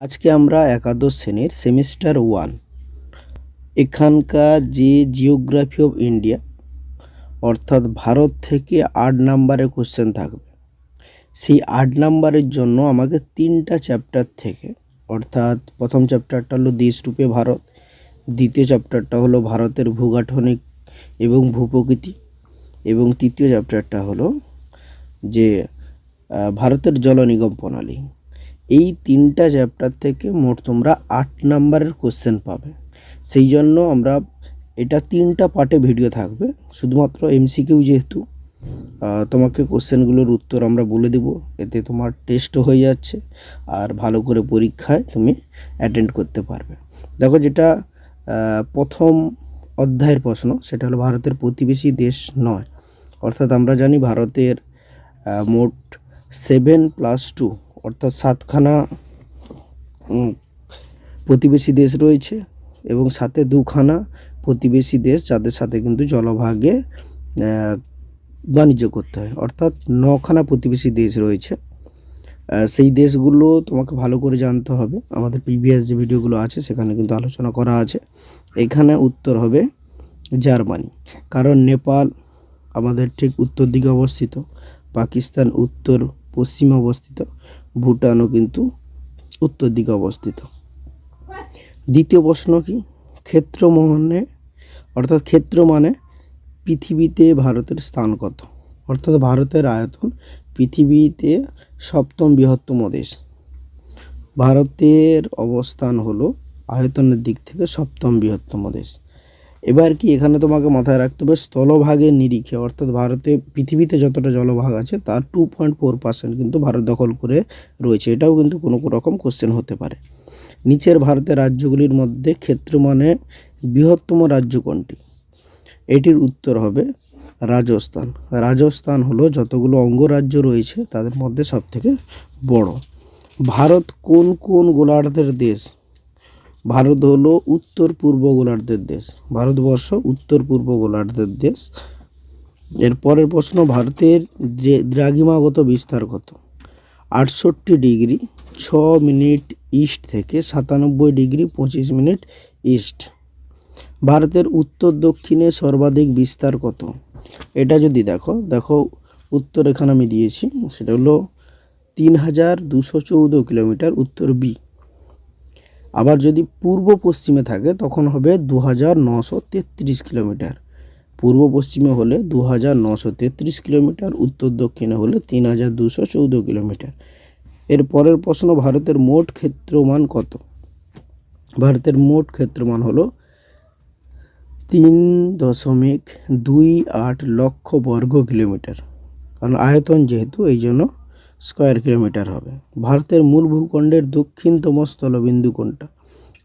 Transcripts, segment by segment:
আজকে আমরা একাদশ শ্রেণির সেমিস্টার ওয়ান এখানকার যে জিওগ্রাফি অফ ইন্ডিয়া অর্থাৎ ভারত থেকে আট নাম্বারের কোশ্চেন থাকবে। সেই আট নাম্বারের জন্য আমাকে তিনটা চ্যাপ্টার থেকে, অর্থাৎ প্রথম চ্যাপ্টারটা হলো দেশরূপে ভারত, দ্বিতীয় চ্যাপ্টারটা হলো ভারতের ভূগাঠনিক এবং ভূপ্রকৃতি, এবং তৃতীয় চ্যাপ্টারটা হলো যে ভারতের জল নিগম প্রণালী। এই তিনটা চ্যাপ্টার থেকে মোট তোমরা আট নাম্বারের কোশ্চেন পাবে। সেই জন্য আমরা এটা তিনটা পার্টে ভিডিও থাকবে। শুধুমাত্র এমসিকিউ যেহেতু তোমাকে কোশ্চেনগুলোর উত্তর আমরা বলে দেব। এতে তোমার টেস্টও হয়ে যাচ্ছে আর ভালো করে পরীক্ষায় তুমি অ্যাটেন্ড করতে পারবে। দেখো যেটা প্রথম অধ্যায়ের প্রশ্ন, সেটা হলো ভারতের প্রতিবেশী দেশ নয়। অর্থাৎ আমরা জানি ভারতের মোট সেভেন প্লাস টু অর্থাৎ সাতখানা প্রতিবেশী দেশ রয়েছে এবং সাথে দুখানা প্রতিবেশী দেশ যাদের সাথে কিন্তু জলভাগে বাণিজ্য করতে হয়। অর্থাৎ নখানা প্রতিবেশী দেশ রয়েছে। সেই দেশগুলো তোমাকে ভালো করে জানতে হবে। আমাদের প্রিভিয়াস যে ভিডিওগুলো আছে সেখানে কিন্তু আলোচনা করা আছে। এখানে উত্তর হবে জার্মানি। কারণ নেপাল আমাদের ঠিক উত্তর দিকে অবস্থিত, পাকিস্তান উত্তর পশ্চিমে অবস্থিত। ভুটানও কিন্তু উত্তর দিকে অবস্থিত। দ্বিতীয় প্রশ্ন কি? ক্ষেত্র মোহনে অর্থাৎ ক্ষেত্র মানে পৃথিবীতে ভারতের স্থান কত? অর্থাৎ ভারতের আয়তন পৃথিবীতে সপ্তম বৃহত্তম দেশ। ভারতের অবস্থান হলো আয়তনের দিক থেকে সপ্তম বৃহত্তম দেশ। এবার কি এখানে তোমাকে মাথায় রাখতে হবে, স্থলভাগের নিরিখে, অর্থাৎ ভারতে পৃথিবীতে যতটা জলভাগ আছে তার টু পয়েন্ট ফোর পার্সেন্ট কিন্তু ভারত দখল করে রয়েছে। এটাও কিন্তু কোনো রকম কোশ্চেন হতে পারে। নিচের ভারতের রাজ্যগুলির মধ্যে ক্ষেত্র মানে বৃহত্তম রাজ্য কোনটি? এটির উত্তর হবে রাজস্থান। রাজস্থান হলো যতগুলো অঙ্গরাজ্য রয়েছে তাদের মধ্যে সবথেকে বড়। ভারত কোন কোন গোলার্ধের দেশ? ভারত হলো উত্তর পূর্ব গোলার্ধের দেশ। ভারতবর্ষ উত্তর পূর্ব গোলার্ধের দেশ। এর পরের প্রশ্ন, ভারতের দ্রে- দ্রাঘিমাগত বিস্তার কত? আটষট্টি ডিগ্রি ছ মিনিট ইস্ট থেকে সাতানব্বই ডিগ্রি পঁচিশ মিনিট ইস্ট। ভারতের উত্তর দক্ষিণে সর্বাধিক বিস্তার কত? এটা যদি দেখো দেখো উত্তর এখানে আমি দিয়েছি, সেটা হলো তিন হাজার দুশো চৌদ্দ কিলোমিটার উত্তর বি আবার যদি পূর্ব পশ্চিমে থাকে, তখন হবে দু হাজার নশো তেত্রিশ কিলোমিটার। পূর্ব পশ্চিমে হলে দু হাজার নশো তেত্রিশ কিলোমিটার, উত্তর দক্ষিণে হলে তিন হাজার দুশো কিলোমিটার। এর পরের প্রশ্ন, ভারতের মোট ক্ষেত্রমান কত? ভারতের মোট ক্ষেত্রমান হলো তিন দশমিক দুই আট লক্ষ বর্গ কিলোমিটার। কারণ আয়তন যেহেতু, এই জন্য স্কোয়ার কিলোমিটার হবে। ভারতের মূল ভূখণ্ডের দক্ষিণতম স্থলবিন্দু কোনটা?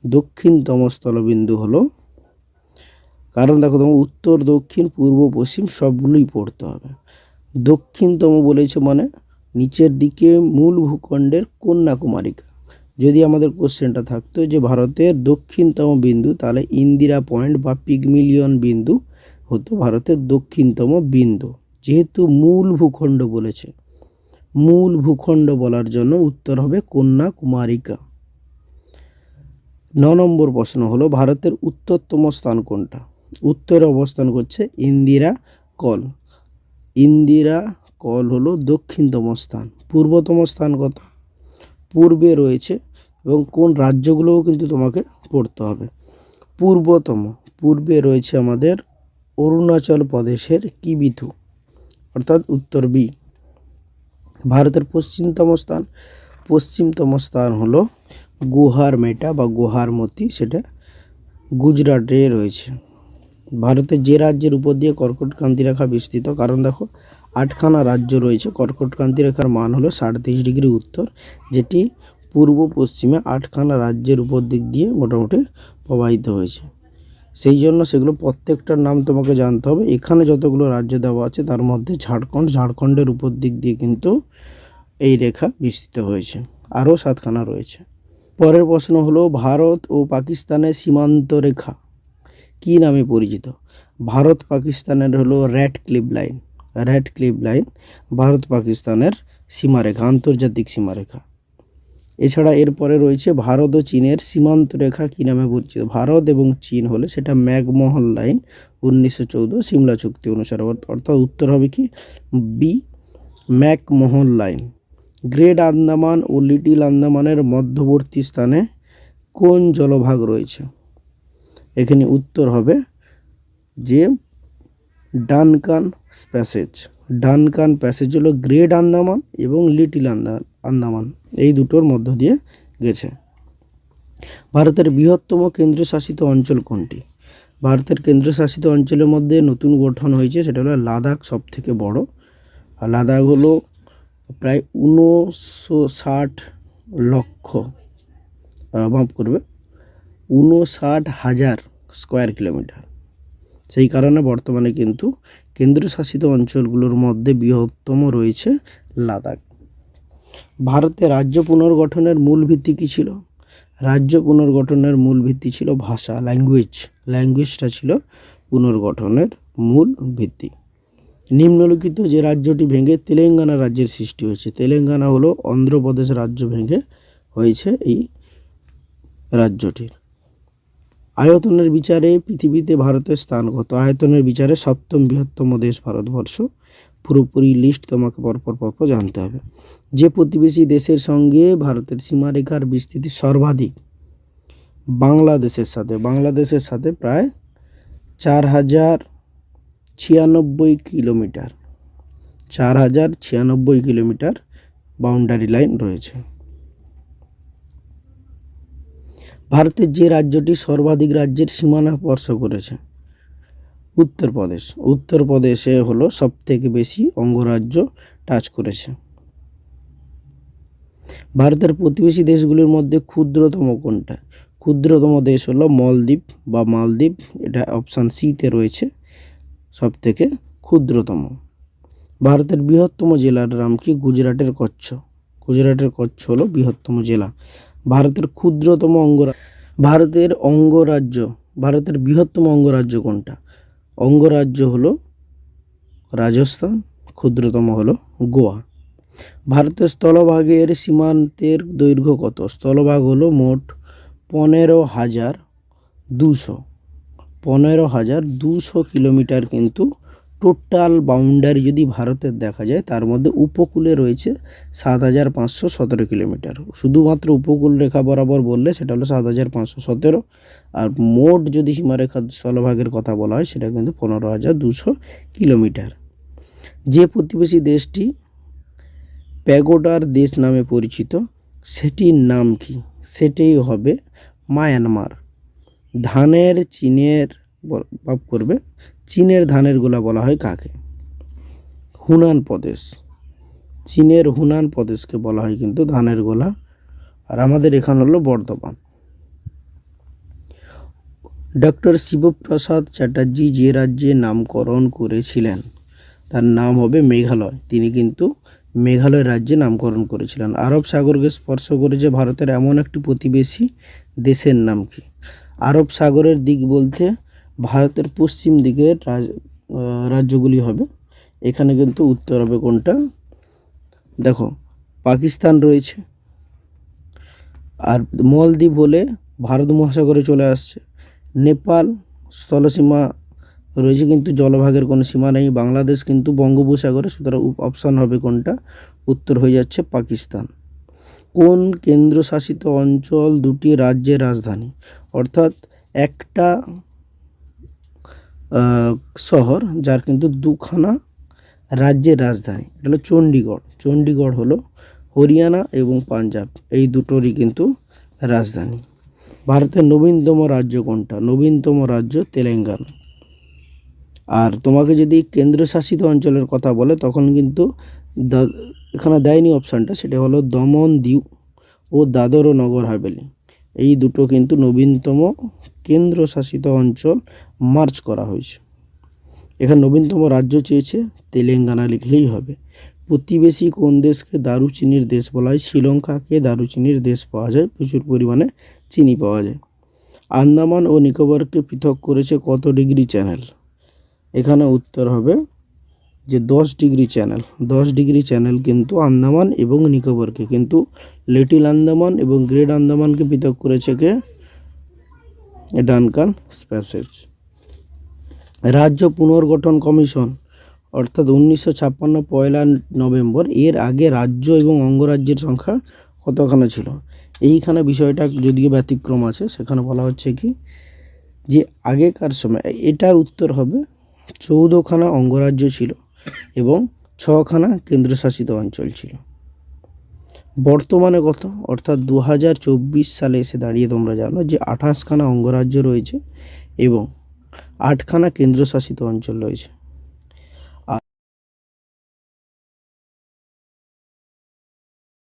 দক্ষিণতম স্থলবিন্দু হলো, কারণ দেখো তোমার উত্তর, দক্ষিণ, পূর্ব, পশ্চিম সবগুলোই পড়তে হবে। দক্ষিণতম বলেছে মানে নিচের দিকে মূল ভূখণ্ডের কন্যাকুমারিকা। যদি আমাদের কোশ্চেনটা থাকতো যে ভারতের দক্ষিণতম বিন্দু, তাহলে ইন্দিরা পয়েন্ট বা পিগমিলিয়ন বিন্দু হতো ভারতের দক্ষিণতম বিন্দু, যেহেতু মূল ভূখণ্ড বলেছে। মূল ভূখণ্ড বলার জন্য উত্তর হবে কন্যাকুমারিকা। ন নম্বর প্রশ্ন হলো, ভারতের উত্তরতম স্থান কোনটা? উত্তরে অবস্থান করছে ইন্দিরা কল। ইন্দিরা কল হলো দক্ষিণতম স্থান। পূর্বতম স্থান কত? পূর্বে রয়েছে এবং কোন রাজ্যগুলোও কিন্তু তোমাকে পড়তে হবে। পূর্বতম। পূর্বে রয়েছে আমাদের অরুণাচল প্রদেশের কিবিথু অর্থাৎ উত্তর বি। ভারতের পশ্চিমতম স্থান। পশ্চিমতম স্থান হলো গুহার মেটা বা গুহার মতি, সেটা গুজরাটে রয়েছে। ভারতের যে রাজ্যের উপর দিয়ে কর্কটক্রান্তি রেখা বিস্তৃত, কারণ দেখো, আটখানা রাজ্য রয়েছে। কর্কটক্রান্তি রেখার মান হলো সাড়ে তেইশ ডিগ্রি উত্তর, যেটি পূর্ব পশ্চিমে আটখানা রাজ্যের উপর দিক দিয়ে মোটামুটি প্রবাহিত হয়েছে। সেই জন্য সেগুলো প্রত্যেকটার নাম তোমাকে জানতে হবে। এখানে যতগুলো রাজ্য দেওয়া আছে, তার মধ্যে ঝাড়খণ্ড, ঝাড়খণ্ডের উপর দিক দিয়ে কিন্তু এই রেখা বিস্তৃত হয়েছে। আরও সাতখানা রয়েছে। পরের প্রশ্ন হলো, ভারত ও পাকিস্তানের সীমান্ত রেখা কী নামে পরিচিত? ভারত পাকিস্তানের হলো Radcliffe line. Radcliffe line Bharat পাকিস্তানের সীমারেখা, আন্তর্জাতিক সীমারেখা। এছাড়া এরপরে রয়েছে ভারত ও চীনের সীমান্ত রেখা কী নামে পরিচিত? ভারত এবং চীন হলে সেটা ম্যাকমোহন লাইন উনিশশো চৌদ্দ সিমলা চুক্তি অনুসারে। অর্থাৎ উত্তর হবে কি? B McMahon Line. Great Andaman ও লিটিল আন্দামানের মধ্যবর্তী স্থানে কোন জলভাগ রয়েছে? এখানে উত্তর হবে যে ডানকান প্যাসেজ। ডানকান প্যাসেজ হলো গ্রেট আন্দামান এবং লিটিল আন্দা আন্দামান, এই দুটোর মধ্য দিয়ে গেছে। ভারতের বৃহত্তম কেন্দ্রশাসিত অঞ্চল কোনটি? ভারতের কেন্দ্রশাসিত অঞ্চলের মধ্যে নতুন গঠন হয়েছে, সেটা হলো লাদাখ সব থেকে বড়। আর লাদাখ হলো প্রায় উনশো ষাট লক্ষ মাফ করবে উনষাট হাজার স্কোয়ার কিলোমিটার। সেই কারণে বর্তমানে কিন্তু কেন্দ্রশাসিত অঞ্চলগুলোর মধ্যে বৃহত্তম রয়েছে লাদাখ। ভারতে রাজ্য পুনর্গঠনের মূল ভিত্তি কী ছিল? রাজ্য পুনর্গঠনের মূল ভিত্তি ছিল ভাষা ল্যাঙ্গুয়েজ ল্যাঙ্গুয়েজটা ছিল পুনর্গঠনের মূল ভিত্তি। নিম্নলিখিত যে রাজ্যটি ভেঙে তেলেঙ্গানা রাজ্যের সৃষ্টি হয়েছে, তেলেঙ্গানা হলো অন্ধ্রপ্রদেশ রাজ্য ভেঙে হয়েছে এই রাজ্যটির। আয়তনের বিচারে পৃথিবীতে ভারতের স্থান কত আয়তনের বিচারে সপ্তম বৃহত্তম দেশ ভারতবর্ষ। পুরোপুরি লিস্ট তোমাকে পরপর পরপর জানতে হবে। যে প্রতিবেশী দেশের সঙ্গে ভারতের সীমারেখার বিস্তৃতি সর্বাধিক বাংলাদেশের সাথে বাংলাদেশের সাথে প্রায় চার হাজার ছিয়ানব্বই কিলোমিটার, চার হাজার ছিয়ানব্বই কিলোমিটার বাউন্ডারি লাইন রয়েছে। ভারতের যে রাজ্যটি সর্বাধিক রাজ্যের সীমানা স্পর্শ করেছে উত্তরপ্রদেশ। উত্তরপ্রদেশে হলো সব থেকে বেশি অঙ্গরাজ্য টাচ করেছে। ভারতের প্রতিবেশী দেশগুলির মধ্যে ক্ষুদ্রতম কোনটা? ক্ষুদ্রতম দেশ হলো মলদ্বীপ বা মালদ্বীপ, এটা অপশান সিতে রয়েছে সব থেকে ক্ষুদ্রতম। ভারতের বৃহত্তম জেলার নাম কি? গুজরাটের কচ্ছ। গুজরাটের কচ্ছ হলো বৃহত্তম জেলা। ভারতের ক্ষুদ্রতম অঙ্গরা, ভারতের অঙ্গরাজ্য, ভারতের বৃহত্তম অঙ্গরাজ্য কোনটা? অঙ্গরাজ্য হলো রাজস্থান, ক্ষুদ্রতম হলো গোয়া। ভারতের স্থলভাগের সীমান্তের দৈর্ঘ্য কত? স্থলভাগ হলো মোট পনেরো হাজার দুশো। পনেরো হাজার দুশো কিলোমিটার কিন্তু টোটাল বাউন্ডারি যদি ভারতের দেখা যায়, তার মধ্যে উপকূলে রয়েছে সাত হাজার পাঁচশো সতেরো কিলোমিটার। শুধুমাত্র উপকূল রেখা বরাবর বললে সেটা হলো সাত হাজার পাঁচশো সতেরো। আর মোট যদি সীমারেখা স্থলভাগের কথা বলা হয়, সেটা কিন্তু পনেরো হাজার দুশো কিলোমিটার। যে প্রতিবেশী দেশটি প্যাগোডার দেশ নামে পরিচিত, সেটির নাম কি? সেটাই হবে মায়ানমার। ধানের, চীনের করবে। চীনের ধানের গোলা বলা হয় কাকে? হুনান প্রদেশ। চীনের হুনান প্রদেশকে বলা হয় কিন্তু ধানের গোলা। আর আমাদের এখানে হলো বর্ধমান। ডক্টর শিবপ্রসাদ চ্যাটার্জি যে রাজ্যে নামকরণ করেছিলেন, তার নাম হবে মেঘালয়। তিনি কিন্তু মেঘালয় রাজ্যে নামকরণ করেছিলেন। আরব সাগরকে স্পর্শ করেছে ভারতের এমন একটি প্রতিবেশী দেশের নাম কি? আরব সাগরের দিক বলতে ভারতের পশ্চিম দিকের রাজ- রাজ্যগুলি হবে। এখানে কিন্তু উত্তর হবে কোনটা? দেখো, পাকিস্তান রয়েছে। আর মলদ্বীপ হলে ভারত মহাসাগরে চলে আসছে। নেপাল স্থলসীমা রয়েছে কিন্তু জলভাগের কোনো সীমা নেই। বাংলাদেশ কিন্তু বঙ্গোপসাগরে, সুতরাং অপশান হবে কোনটা? উত্তর হয়ে যাচ্ছে পাকিস্তান। কোন কেন্দ্রশাসিত অঞ্চল দুটি রাজ্যের রাজধানী? অর্থাৎ একটা শহর, যার কিন্তু দুখানা রাজ্যের রাজধানী। এটা হলো চণ্ডীগড়। চণ্ডীগড় হলো হরিয়ানা এবং পাঞ্জাব। এই দুটোরই কিন্তু রাজধানী। ভারতের নবীনতম রাজ্য কোনটা? নবীনতম রাজ্য তেলেঙ্গানা। আর তোমাকে যদি কেন্দ্রশাসিত অঞ্চলের কথা বলে, তখন কিন্তু এখানে দেয়নি অপশানটা সেটা হলো দমন দিউ ও দাদর ও নগর হাভেলি। এই দুটো কিন্তু নবীনতম কেন্দ্রশাসিত অঞ্চল মার্চ করা হয়েছে। এখানে নবীনতম রাজ্য চেয়েছে, তেলেঙ্গানা লিখলেই হবে। প্রতিবেশী কোন দেশকে দারুচিনির দেশ বলা হয়? শ্রীলঙ্কাকে দারুচিনির দেশ পাওয়া যায়, প্রচুর পরিমাণে চিনি পাওয়া যায়। আন্দামান ও নিকোবরকে পৃথক করেছে কত ডিগ্রি চ্যানেল? এখানে উত্তর হবে যে দশ ডিগ্রি চ্যানেল। দশ ডিগ্রি চ্যানেল কিন্তু আন্দামান এবং নিকোবরকে, কিন্তু লিটিল আন্দামান এবং গ্রেট আন্দামানকে পৃথক করেছে কে? ডানকান স্প্যাসেজ। রাজ্য পুনর্গঠন কমিশন, অর্থাৎ উনিশশো ছাপ্পান্ন পয়লা নভেম্বর, এর আগে রাজ্য এবং অঙ্গরাজ্যের সংখ্যা কতখানা ছিল? এইখানে বিষয়টা যদিও ব্যতিক্রম আছে, সেখানে বলা হচ্ছে কি, যে আগেকার সময়, এটার উত্তর হবে চৌদ্দখানা অঙ্গরাজ্য ছিল এবং ছখানা কেন্দ্রশাসিত অঞ্চল ছিল। বর্তমানে কত? অর্থাৎ দু হাজার চব্বিশ সালে এসে দাঁড়িয়ে তোমরা জানো যে আঠাশখানা অঙ্গরাজ্য রয়েছে এবং আটখানা কেন্দ্রশাসিত অঞ্চল রয়েছে।